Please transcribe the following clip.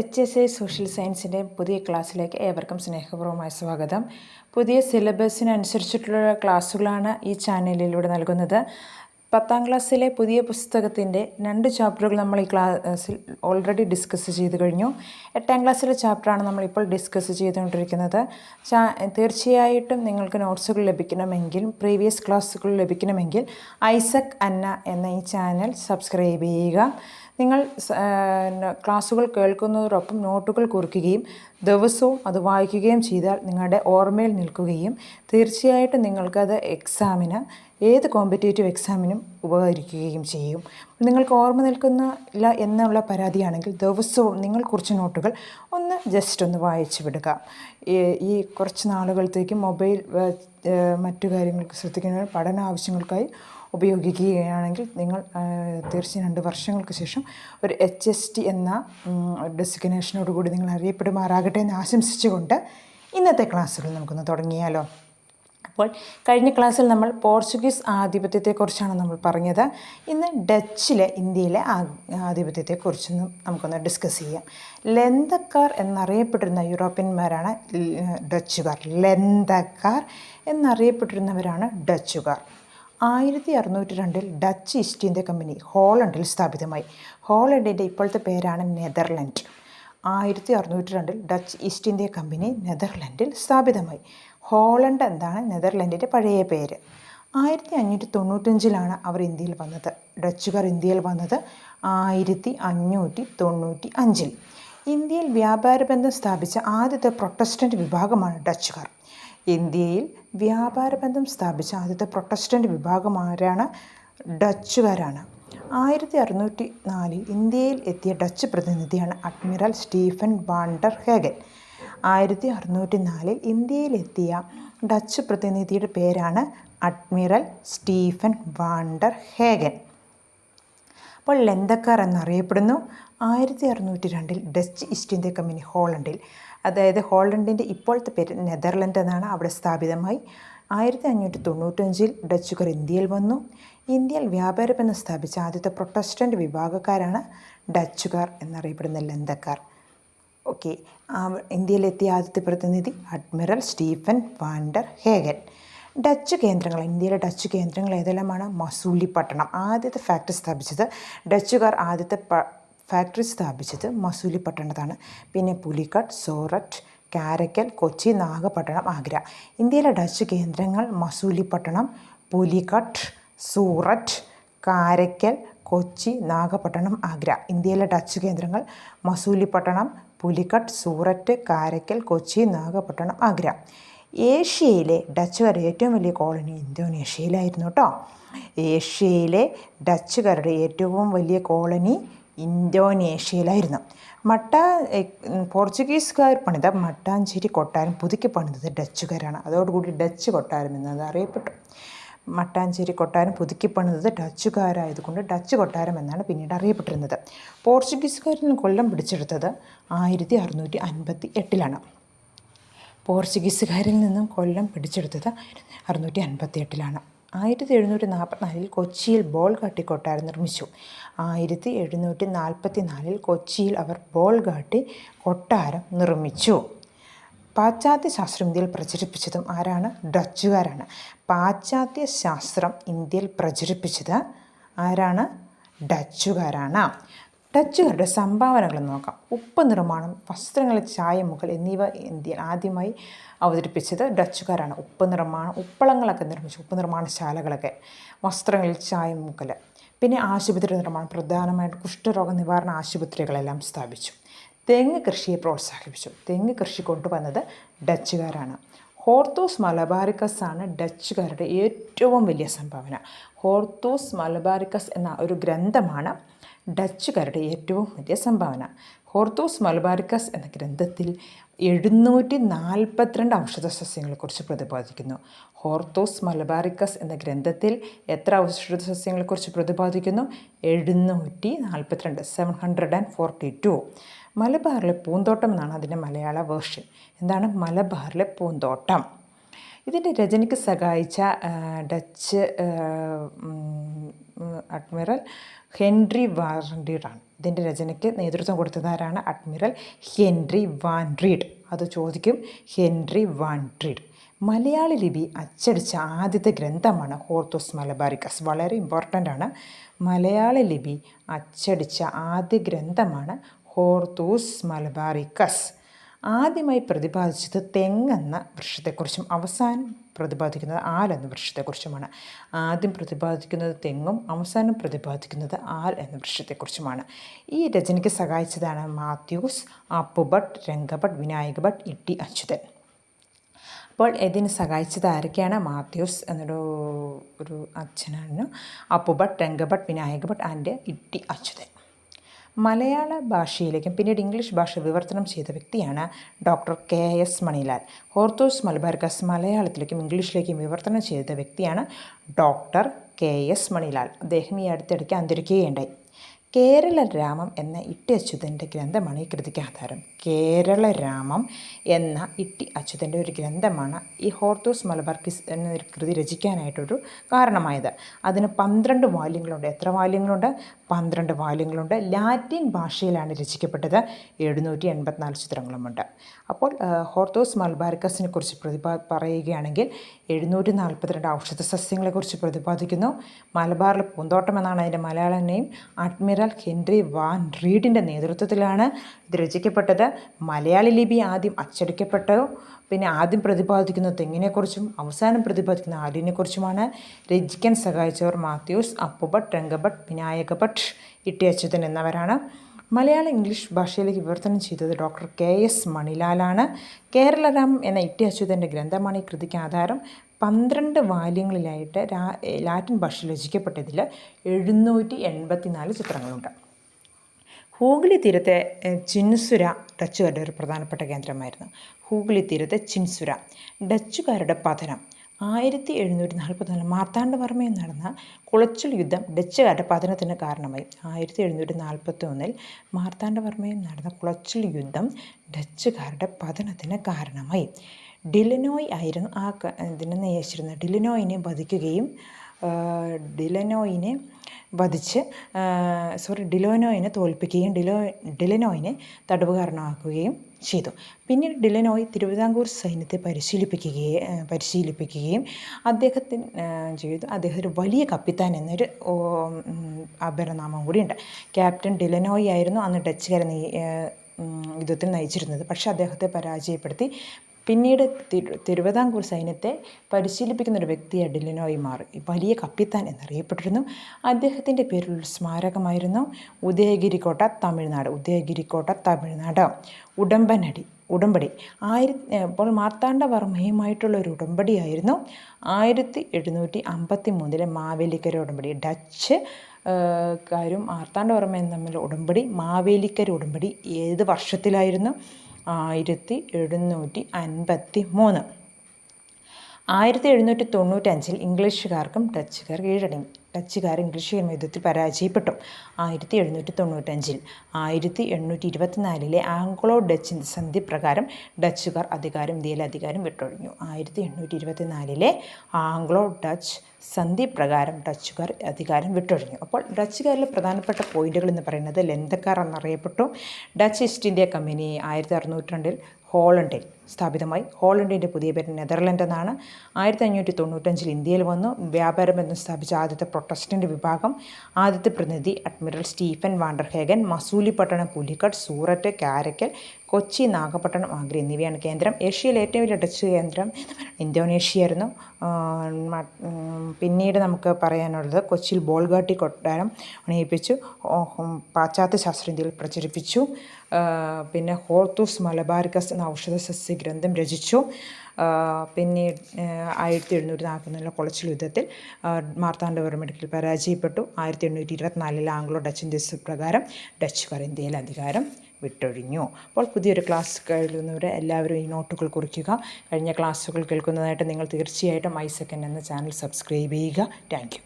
H S I social സയൻസിന്റെ പുതിയ ക്ലാസ്സിലേക്ക് ഏവർക്കും സ്നേഹപൂർവമായ സ്വാഗതം. പുതിയ സിലബസിനനുസരിച്ചിട്ടുള്ള ക്ലാസ്സുകളാണ് ഈ ചാനലിലൂടെ നൽകുന്നത്. പത്താം ക്ലാസ്സിലെ പുതിയ പുസ്തകത്തിന്റെ രണ്ട് ചാപ്റ്ററുകൾ നമ്മൾ ഈ ക്ലാസ്സിൽ ഓൾറെഡി ഡിസ്കസ് ചെയ്ത് കഴിഞ്ഞു. എട്ടാം ക്ലാസ്സിലെ ചാപ്റ്ററാണ് നമ്മളിപ്പോൾ ഡിസ്കസ് ചെയ്തുകൊണ്ടിരിക്കുന്നത്. തീർച്ചയായിട്ടും നിങ്ങൾക്ക് നോട്ട്സുകൾ ലഭിക്കണമെങ്കിൽ പ്രീവിയസ് ക്ലാസ്സുകൾ ലഭിക്കണമെങ്കിൽ ഐസക് അന്ന എന്ന ഈ ചാനൽ സബ്സ്ക്രൈബ് ചെയ്യുക. നിങ്ങൾ ക്ലാസ്സുകൾ കേൾക്കുന്നതോടൊപ്പം നോട്ടുകൾ കുറിക്കുകയും ദിവസവും അത് വായിക്കുകയും ചെയ്താൽ നിങ്ങളുടെ ഓർമ്മയിൽ നിൽക്കുകയും തീർച്ചയായിട്ടും നിങ്ങൾക്കത് എക്സാമിന് ഏത് കോമ്പറ്റേറ്റീവ് എക്സാമിനും ഉപകരിക്കുകയും ചെയ്യും. നിങ്ങൾക്ക് ഓർമ്മ നിൽക്കുന്നില്ല എന്നുള്ള പരാതിയാണെങ്കിൽ ദിവസവും നിങ്ങൾ കുറച്ച് നോട്ടുകൾ ഒന്ന് ജസ്റ്റ് ഒന്ന് വായിച്ചു വിടുക. ഈ കുറച്ച് നാളുകളത്തേക്ക് മൊബൈൽ മറ്റു കാര്യങ്ങൾക്ക് ശ്രദ്ധിക്കുന്ന പഠന ആവശ്യങ്ങൾക്കായി ഉപയോഗിക്കുകയാണെങ്കിൽ നിങ്ങൾ തീർച്ച തീർച്ചയായും രണ്ട് വർഷങ്ങൾക്ക് ശേഷം ഒരു എച്ച് എസ് ടി എന്ന ഡെസിഗ്നേഷനോട് കൂടി നിങ്ങൾ അറിയപ്പെടുമാറാകട്ടെ എന്ന് ആശംസിച്ചുകൊണ്ട് ഇന്നത്തെ ക്ലാസ്സുകൾ നമുക്കൊന്ന് തുടങ്ങിയാലോ. അപ്പോൾ കഴിഞ്ഞ ക്ലാസ്സിൽ നമ്മൾ പോർച്ചുഗീസ് ആധിപത്യത്തെക്കുറിച്ചാണ് നമ്മൾ പറഞ്ഞത്. ഇന്ന് ഡച്ചിലെ ഇന്ത്യയിലെ ആധിപത്യത്തെക്കുറിച്ചൊന്നും നമുക്കൊന്ന് ഡിസ്കസ് ചെയ്യാം. ലെന്തക്കാർ എന്നറിയപ്പെട്ടിരുന്ന യൂറോപ്യന്മാരാണ് ഡച്ചുകാർ. ലെന്തക്കാർ എന്നറിയപ്പെട്ടിരുന്നവരാണ് ഡച്ചുകാർ. ആയിരത്തി അറുന്നൂറ്റി രണ്ടിൽ ഡച്ച് ഈസ്റ്റ് ഇന്ത്യ കമ്പനി ഹോളണ്ടിൽ സ്ഥാപിതമായി. ഹോളണ്ടിന്റെ ഇപ്പോഴത്തെ പേരാണ് നെതർലൻഡ്. ആയിരത്തി അറുന്നൂറ്റി രണ്ടിൽ ഡച്ച് ഈസ്റ്റ് ഇന്ത്യ കമ്പനി നെതർലൻഡിൽ സ്ഥാപിതമായി. ഹോളണ്ട് എന്താണ് നെതർലൻഡിന്റെ പഴയ പേര്. ആയിരത്തി അഞ്ഞൂറ്റി തൊണ്ണൂറ്റഞ്ചിലാണ് അവർ ഇന്ത്യയിൽ വന്നത്. ഡച്ചുകാർ ഇന്ത്യയിൽ വന്നത് ആയിരത്തി അഞ്ഞൂറ്റി തൊണ്ണൂറ്റി അഞ്ചിൽ ഇന്ത്യയിൽ വ്യാപാര ബന്ധം സ്ഥാപിച്ച ആദ്യത്തെ പ്രൊട്ടസ്റ്റന്റ് വിഭാഗമാണ് ഡച്ചുകാർ. ഇന്ത്യയിൽ വ്യാപാര ബന്ധം സ്ഥാപിച്ച ആദ്യത്തെ പ്രൊട്ടസ്റ്റന്റ് വിഭാഗം ആരാണ്? ഡച്ചുകാരാണ്. ആയിരത്തി അറുന്നൂറ്റി നാലിൽ ഇന്ത്യയിൽ എത്തിയ ഡച്ച് പ്രതിനിധിയാണ് അഡ്മിറൽ സ്റ്റീഫൻ വാണ്ടർ ഹേഗൻ. ആയിരത്തി അറുന്നൂറ്റി നാലിൽ ഇന്ത്യയിലെത്തിയ ഡച്ച് പ്രതിനിധിയുടെ പേരാണ് അഡ്മിറൽ സ്റ്റീഫൻ വാണ്ടർ ഹേഗൻ. അപ്പോൾ ലെന്തക്കാർ എന്നറിയപ്പെടുന്നു. ആയിരത്തി അറുന്നൂറ്റി രണ്ടിൽ ഡച്ച് ഈസ്റ്റ് ഇന്ത്യ കമ്പനി ഹോളണ്ടിൽ അതായത് ഹോളണ്ടിന്റെ ഇപ്പോഴത്തെ പേര് നെതർലൻഡ് എന്നാണ് അവിടെ സ്ഥാപിതമായി. ആയിരത്തി അഞ്ഞൂറ്റി തൊണ്ണൂറ്റഞ്ചിൽ ഡച്ചുകാർ ഇന്ത്യയിൽ വന്നു. ഇന്ത്യയിൽ വ്യാപാരബന്ധം സ്ഥാപിച്ച ആദ്യത്തെ പ്രൊട്ടസ്റ്റന്റ് വിഭാഗക്കാരാണ് ഡച്ചുകാർ എന്നറിയപ്പെടുന്ന ലന്തക്കാർ. ഓക്കെ ഇന്ത്യയിലെത്തിയ ആദ്യത്തെ പ്രതിനിധി admiral Stephen van der Hagen. Dutch കേന്ദ്രങ്ങൾ ഇന്ത്യയിലെ ഡച്ച് കേന്ദ്രങ്ങൾ ഏതെല്ലാമാണ്? മസൂലി പട്ടണം ആദ്യത്തെ ഫാക്ടറി സ്ഥാപിച്ചത് ഡച്ചുകാർ ആദ്യത്തെ ഫാക്ടറി സ്ഥാപിച്ചത് മസൂലി പട്ടണത്താണ് പിന്നെ പുലിക്കട്ട് സോററ്റ് കാരക്കൽ കൊച്ചി നാഗപട്ടണം ആഗ്ര. ഇന്ത്യയിലെ ഡച്ച് കേന്ദ്രങ്ങൾ മസൂലി പട്ടണം പുലിക്കട്ട് സൂററ്റ് കാരക്കൽ കൊച്ചി നാഗപട്ടണം ആഗ്ര. ഇന്ത്യയിലെ ഡച്ച് കേന്ദ്രങ്ങൾ മസൂലി പട്ടണം പുലിക്കട്ട് സൂററ്റ് കാരക്കൽ കൊച്ചി നാഗപട്ടണം ആഗ്ര. ഏഷ്യയിലെ ഡച്ചുകാരുടെ ഏറ്റവും വലിയ കോളനി ഇന്തോനേഷ്യയിലായിരുന്നു കേട്ടോ ഏഷ്യയിലെ ഡച്ചുകാരുടെ ഏറ്റവും വലിയ കോളനി ഇന്തോനേഷ്യയിലായിരുന്നു. മട്ട പോർച്ചുഗീസുകാർ പണിത മട്ടാഞ്ചേരി കൊട്ടാരം പുതുക്കി പണിതത് ഡച്ചുകാരാണ്. അതോടുകൂടി ഡച്ച് കൊട്ടാരം എന്നത് അറിയപ്പെട്ടു. മട്ടാഞ്ചേരി കൊട്ടാരം പുതുക്കി പണിതത് ഡച്ചുകാരായതുകൊണ്ട് ഡച്ച് കൊട്ടാരം എന്നാണ് പിന്നീട് അറിയപ്പെട്ടിരുന്നത്. പോർച്ചുഗീസുകാരിൽ നിന്ന് കൊല്ലം പിടിച്ചെടുത്തത് ആയിരത്തി അറുന്നൂറ്റി അൻപത്തി എട്ടിലാണ് പോർച്ചുഗീസുകാരിൽ നിന്നും കൊല്ലം പിടിച്ചെടുത്തത് അറുന്നൂറ്റി അൻപത്തി എട്ടിലാണ് ആയിരത്തി എഴുന്നൂറ്റി നാൽപ്പത്തിനാലിൽ കൊച്ചിയിൽ ബോൾ ഘാട്ടി കൊട്ടാരം നിർമ്മിച്ചു. ആയിരത്തി എഴുന്നൂറ്റി നാൽപ്പത്തി നാലിൽ കൊച്ചിയിൽ അവർ ബോൾ ഘാട്ടി കൊട്ടാരം നിർമ്മിച്ചു. പാശ്ചാത്യ ശാസ്ത്രം ഇന്ത്യയിൽ പ്രചരിപ്പിച്ചതും ആരാണ്? ഡച്ചുകാരാണ്. പാശ്ചാത്യ ശാസ്ത്രം ഇന്ത്യയിൽ പ്രചരിപ്പിച്ചത് ആരാണ്? ഡച്ചുകാരാണ്. ഡച്ചുകാരുടെ സംഭാവനകൾ നോക്കാം. ഉപ്പ് നിർമ്മാണം വസ്ത്രങ്ങളിൽ ചായമുകൾ എന്നിവ ഇന്ത്യയിൽ ആദ്യമായി അവതരിപ്പിച്ചത് ഡച്ചുകാരാണ്. ഉപ്പ് നിർമ്മാണം ഉപ്പളങ്ങളൊക്കെ നിർമ്മിച്ചു ഉപ്പ് നിർമ്മാണശാലകളൊക്കെ വസ്ത്രങ്ങളിൽ ചായമുക്കൽ പിന്നെ ആശുപത്രി നിർമ്മാണം പ്രധാനമായിട്ട് കുഷ്ഠരോഗ നിവാരണ ആശുപത്രികളെല്ലാം സ്ഥാപിച്ചു. തെങ്ങ് കൃഷിയെ പ്രോത്സാഹിപ്പിച്ചു. തെങ്ങ് കൃഷി കൊണ്ടുവന്നത് ഡച്ചുകാരാണ്. ഹോർത്തോസ് മലബാരിക്കസ് ആണ് ഡച്ചുകാരുടെ ഏറ്റവും വലിയ സംഭാവന. ഹോർത്തോസ് മലബാരിക്കസ് എന്ന ഒരു ഗ്രന്ഥമാണ് ഡച്ചുകാരുടെ ഏറ്റവും വലിയ സംഭാവന. ഹോർത്തോസ് മലബാരിക്കസ് എന്ന ഗ്രന്ഥത്തിൽ എഴുന്നൂറ്റി നാൽപ്പത്തിരണ്ട് ഔഷധ സസ്യങ്ങളെക്കുറിച്ച് പ്രതിപാദിക്കുന്നു. ഹോർത്തോസ് മലബാറിക്കസ് എന്ന ഗ്രന്ഥത്തിൽ എത്ര ഔഷധ സസ്യങ്ങളെക്കുറിച്ച് പ്രതിപാദിക്കുന്നു? എഴുന്നൂറ്റി നാൽപ്പത്തിരണ്ട് seven hundred and forty two. മലബാറിലെ പൂന്തോട്ടം എന്നാണ് അതിന്റെ മലയാള വേർഷൻ. എന്താണ് മലബാറിലെ പൂന്തോട്ടം? ഇതിന്റെ രചനയ്ക്ക് സഹായിച്ച ഡച്ച് അഡ്മിറൽ ഹെൻറി വാൻറീഡാണ്. ഇതിന്റെ രചനയ്ക്ക് നേതൃത്വം കൊടുത്തതാരാണ് അഡ്മിറൽ ഹെൻറി വാൻ റീഡ് അത് ചോദിക്കും ഹെൻറി വാൻ മലയാളി മലയാള ലിപി അച്ചടിച്ച ആദ്യത്തെ ഗ്രന്ഥമാണ് ഹോർത്തോസ് മലബാരിക്കസ്. വളരെ ഇമ്പോർട്ടന്റ് ആണ്. മലയാളി ലിപി അച്ചടിച്ച ആദ്യ ഗ്രന്ഥമാണ് ഹോർത്തൂസ് മലബാറിക്കസ് ആദ്യമായി പ്രതിപാദിച്ചത് തെങ്ങെന്ന വൃക്ഷത്തെക്കുറിച്ചും അവസാനം പ്രതിപാദിക്കുന്നത് ആൽ എന്ന വൃക്ഷത്തെക്കുറിച്ചുമാണ്. ആദ്യം പ്രതിപാദിക്കുന്നത് തെങ്ങും അവസാനം പ്രതിപാദിക്കുന്നത് ആൽ എന്ന വൃക്ഷത്തെക്കുറിച്ചുമാണ്. ഈ രചനയ്ക്ക് സഹായിച്ചതാണ് മാത്യൂസ് അപ്പുഭട്ട് രംഗഭട്ട് വിനായക ഭട്ട് ഇട്ടി അച്യുതൻ. അപ്പോൾ ഇതിന് സഹായിച്ചത് ആരൊക്കെയാണ്? മാത്യൂസ് എന്നൊരു ഒരു അച്ഛനാണ്. അപ്പുഭട്ട് രംഗഭട്ട് വിനായക ഭട്ട് ആൻഡ് ഇട്ടി അച്യുതൻ. മലയാള ഭാഷയിലേക്കും പിന്നീട് ഇംഗ്ലീഷ് ഭാഷ വിവർത്തനം ചെയ്ത വ്യക്തിയാണ് doctor K S Manilal. Hortus Malabaricus മലയാളത്തിലേക്കും ഇംഗ്ലീഷിലേക്കും വിവർത്തനം ചെയ്ത വ്യക്തിയാണ് ഡോക്ടർ കെ എസ് മണിലാൽ. അദ്ദേഹം ഈ അടുത്തിടയ്ക്ക് അന്തരിക്കുകയുണ്ടായി. കേരള രാമം എന്ന ഇട്ടി അച്യുതന്റെ ഗ്രന്ഥമാണ് ഈ കൃതിക്ക് ആധാരം. കേരളരാമം എന്ന ഇട്ടി അച്യുതന്റെ ഒരു ഗ്രന്ഥമാണ് ഈ ഹോർത്തോസ് മലബാർക്കിസ് കിസ് എന്നൊരു കൃതി രചിക്കാനായിട്ടൊരു കാരണമായത്. അതിന് പന്ത്രണ്ട് വാല്യങ്ങളുണ്ട്. എത്ര വാല്യങ്ങളുണ്ട്? പന്ത്രണ്ട് വാല്യങ്ങളുണ്ട്. ലാറ്റിൻ ഭാഷയിലാണ് രചിക്കപ്പെട്ടത്. എഴുന്നൂറ്റി എൺപത്തിനാല് ചിത്രങ്ങളുമുണ്ട്. അപ്പോൾ ഹോർത്തോസ് മൽബാരിക്കസിനെ കുറിച്ച് പ്രതിപാ പറയുകയാണെങ്കിൽ എഴുന്നൂറ്റി നാൽപ്പത്തിരണ്ട് ഔഷധ സസ്യങ്ങളെക്കുറിച്ച് പ്രതിപാദിക്കുന്നു. മലബാറിലെ പൂന്തോട്ടം എന്നാണ് അതിന്റെ മലയാള നെയിം. അഡ്മിറൽ ഹെൻറി വാൻ റീഡിന്റെ നേതൃത്വത്തിലാണ് ഇത് രചിക്കപ്പെട്ടത്. മലയാള ലിപി ആദ്യം അച്ചടിക്കപ്പെട്ടു. പിന്നെ ആദ്യം പ്രതിപാദിക്കുന്ന തെങ്ങിനെക്കുറിച്ചും അവസാനം പ്രതിപാദിക്കുന്ന ആലിനെക്കുറിച്ചുമാണ് രചിക്കാൻ സഹായിച്ചവർ മാത്യൂസ് അപ്പുഭട്ട് രംഗഭട്ട് വിനായക ഭട്ട് ഇട്ടി അച്യുതൻ എന്നിവരാണ്. മലയാളം ഇംഗ്ലീഷ് ഭാഷയിലേക്ക് വിവർത്തനം ചെയ്തത് ഡോക്ടർ കെ എസ് മണിലാലാണ്. കേരളരാം എന്ന ഇട്ടി അച്യുതന്റെ ഗ്രന്ഥമാണ് ഈ കൃതിക്ക് ആധാരം. പന്ത്രണ്ട് വാല്യങ്ങളിലായിട്ട് ലാറ്റിൻ ഭാഷയിൽ രചിക്കപ്പെട്ടതിൽ എഴുന്നൂറ്റി ചിത്രങ്ങളുണ്ട്. ഹൂഗ്ലി തീരത്തെ ചിൻസുര ഡച്ചുകാരുടെ ഒരു പ്രധാനപ്പെട്ട കേന്ദ്രമായിരുന്നു. ഹൂഗ്ലി തീരത്തെ ചിൻസുര ഡച്ചുകാരുടെ പതനം. ആയിരത്തി എഴുന്നൂറ്റി നാൽപ്പത്തിനാല് മാർത്താണ്ഡവർമ്മയിൽ നടന്ന കുളച്ചിൽ യുദ്ധം ഡച്ചുകാരുടെ പതനത്തിന് കാരണമായി. ആയിരത്തി എഴുന്നൂറ്റി നാൽപ്പത്തി ഒന്നിൽ മാർത്താണ്ഡവർമ്മയിൽ നടന്ന കുളച്ചിൽ യുദ്ധം ഡച്ചുകാരുടെ പതനത്തിന് കാരണമായി. ഡിലനോയ് ആയിരുന്നു ആ ഇതിനെ നയിച്ചിരുന്നത്. ഡിലനോയിനെ വധിക്കുകയും ഡിലനോയിനെ വധിച്ച് സോറി ഡിലോനോയിനെ തോൽപ്പിക്കുകയും ഡിലോ ഡിലനോയിനെ തടവുകാരനാക്കുകയും ചെയ്തു. പിന്നീട് ഡിലനോയ് തിരുവിതാംകൂർ സൈന്യത്തെ പരിശീലിപ്പിക്കുകയും പരിശീലിപ്പിക്കുകയും അദ്ദേഹത്തിന് ചെയ്തു. അദ്ദേഹത്തിന് വലിയ കപ്പിത്താൻ എന്നൊരു അപരനാമം കൂടിയുണ്ട്. ക്യാപ്റ്റൻ ഡിലനോയ് ആയിരുന്നു അന്ന് ഡച്ചുകാരെ യുദ്ധത്തിൽ നയിച്ചിരുന്നത്. പക്ഷേ അദ്ദേഹത്തെ പരാജയപ്പെടുത്തി പിന്നീട് തിരുവിതാംകൂർ സൈന്യത്തെ പരിശീലിപ്പിക്കുന്ന ഒരു വ്യക്തി ഡിലിനോയി മാറി വലിയ കപ്പിത്താൻ എന്നറിയപ്പെട്ടിരുന്നു. അദ്ദേഹത്തിന്റെ പേരിലുള്ള സ്മാരകമായിരുന്നു ഉദയഗിരിക്കോട്ട തമിഴ്നാട് ഉദയഗിരിക്കോട്ട തമിഴ്നാട്. ഉടമ്പനടി ഉടമ്പടി ആയിരത്തി ഇപ്പോൾ മാർത്താണ്ഡവർമ്മയുമായിട്ടുള്ള ഒരു ഉടമ്പടിയായിരുന്നു ആയിരത്തി എഴുന്നൂറ്റി അമ്പത്തി മൂന്നിലെ മാവേലിക്കര ഉടമ്പടി ഡച്ച് കാരും മാർത്താണ്ഡവർമ്മയും തമ്മിൽ ഉടമ്പടി മാവേലിക്കര ഉടമ്പടി ഏത് വർഷത്തിലായിരുന്നു? ആയിരത്തി എഴുന്നൂറ്റി അൻപത്തി മൂന്ന്. ആയിരത്തി എഴുന്നൂറ്റി തൊണ്ണൂറ്റഞ്ചിൽ ഇംഗ്ലീഷുകാർക്കും ഡച്ചുകാർ കീഴടങ്ങി. ഡച്ചുകാർ കൃഷി യുദ്ധത്തിൽ പരാജയപ്പെട്ടു. ആയിരത്തി എഴുന്നൂറ്റി തൊണ്ണൂറ്റഞ്ചിൽ ആയിരത്തി എണ്ണൂറ്റി ഇരുപത്തിനാലിലെ ആംഗ്ലോ ഡച്ച് സന്ധി പ്രകാരം ഡച്ചുകാർ അധികാരം ഇന്ത്യയിലെ അധികാരം വിട്ടൊഴിഞ്ഞു. ആയിരത്തി എണ്ണൂറ്റി ഇരുപത്തിനാലിലെ ആംഗ്ലോ ഡച്ച് സന്ധി പ്രകാരം ഡച്ചുകാർ അധികാരം വിട്ടൊഴിഞ്ഞു. അപ്പോൾ ഡച്ചുകാരിലെ പ്രധാനപ്പെട്ട പോയിന്റുകൾ എന്ന് പറയുന്നത് ലെന്തക്കാർ എന്നറിയപ്പെട്ടു. ഡച്ച് ഈസ്റ്റ് ഇന്ത്യ കമ്പനി ആയിരത്തി അറുന്നൂറ്റി രണ്ടിൽ ഹോളണ്ടിൽ സ്ഥാപിതമായി. ഹോളണ്ടിന്റെ പുതിയ പേര് നെതർലൻഡ് എന്നാണ്. ആയിരത്തി അഞ്ഞൂറ്റി തൊണ്ണൂറ്റഞ്ചിൽ ഇന്ത്യയിൽ വന്നു. വ്യാപാരം എന്ന് സ്ഥാപിച്ച ആദ്യത്തെ പ്രൊട്ടസ്റ്റന്റ് വിഭാഗം. ആദ്യത്തെ പ്രതിനിധി admiral Stephen van der Hagen Masulipatnam Pulicat Surat Karaikal Kochi Nagapattinam Agra എന്നിവയാണ് കേന്ദ്രം. ഏഷ്യയിലെ ഏറ്റവും വലിയ ഡച്ച് കേന്ദ്രം ഇന്തോനേഷ്യ ആയിരുന്നു പിന്നീട് നമുക്ക് പറയാനുള്ളത് കൊച്ചിയിൽ ബോൾഗാട്ടി കൊട്ടാരം അണിയിപ്പിച്ചു. പാശ്ചാത്യ ശാസ്ത്രീയ പ്രചരിപ്പിച്ചു. പിന്നെ ഹോർത്തൂസ് മലബാരിക്കസ് എന്ന ഔഷധ സസ്യ ഗ്രന്ഥം രചിച്ചു. പിന്നെ ആയിരത്തി എഴുന്നൂറ്റി നാൽപ്പത്തിനാലിലെ കൊളച്ചിൽ യുദ്ധത്തിൽ മാർത്താണ്ഡവർമ്മയ്ക്ക് പരാജയപ്പെട്ടു ആയിരത്തി എണ്ണൂറ്റി ഇരുപത്തിനാലിലെ ആംഗ്ലോ ഡച്ച് ഇന്ത്യസ് പ്രകാരം ഡച്ചുകാർ ഇന്ത്യയിൽ അധികാരം വിട്ടൊഴിഞ്ഞു. അപ്പോൾ പുതിയൊരു ക്ലാസ് കേൾക്കുന്നവരെ എല്ലാവരും ഈ നോട്ടുകൾ കുറിക്കുക. കഴിഞ്ഞ ക്ലാസ്സുകൾ കേൾക്കുന്നതായിട്ട് നിങ്ങൾ തീർച്ചയായിട്ടും ഐ സെക്കൻഡ് എന്ന ചാനൽ സബ്സ്ക്രൈബ് ചെയ്യുക. താങ്ക്